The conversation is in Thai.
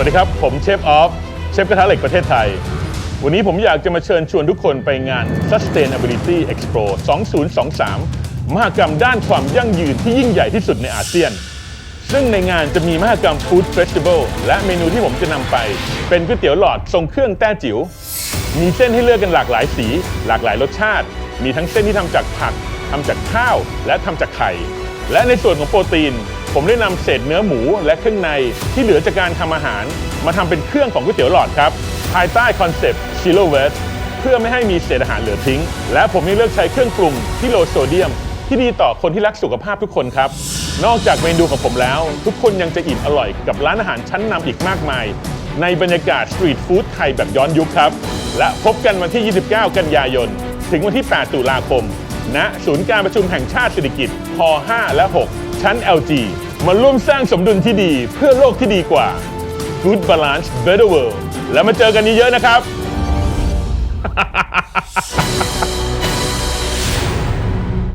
สวัสดีครับ ผมเชฟออฟ เชฟกระทะเหล็กประเทศไทย วันนี้ผมอยากจะมาเชิญชวนทุกคนไปงาน Sustainability Expo 2023 มหกรรมด้านความยั่งยืนที่ยิ่งใหญ่ที่สุดในอาเซียน ซึ่งในงานจะมีมหกรรม Food Festival และเมนูที่ผมจะนำไป เป็นก๋วยเตี๋ยวหลอดทรงเครื่องแต้จิ๋ว มีเส้นให้เลือกกันหลากหลายสี หลากหลายรสชาติ มีทั้งเส้นที่ทำจากผักทำจากข้าว และทำจากไข่ และในส่วนของโปรตีน ผมได้นำเศษเนื้อหมูและเครื่องในที่เหลือจากการทำอาหาร มาทำเป็นเครื่องของก๋วยเตี๋ยวหลอดครับ ภายใต้คอนเซปต์ Zero Waste เพื่อไม่ให้มีเศษอาหารเหลือทิ้ง และผมยังเลือกใช้เครื่องปรุงที่โลโซเดียม ที่ดีต่อคนที่รักสุขภาพทุกคนครับ นอกจากเมนูของผมแล้ว ทุกคนยังจะอิ่มอร่อยกับร้านอาหารชั้นนำอีกมากมาย ในบรรยากาศสตรีทฟู้ดไทยแบบย้อนยุคครับ และพบกันวันที่ 29 กันยายน ถึงวันที่ 8 ตุลาคม ณศูนย์การประชุมแห่งชาติเศรษฐกิจพ5และ 6 ชั้น LG มาร่วมสร้างสมดุลที่ดีเพื่อโลกที่ดีกว่า Good Balance Better World แล้วมาเจอกันเยอะๆนะครับ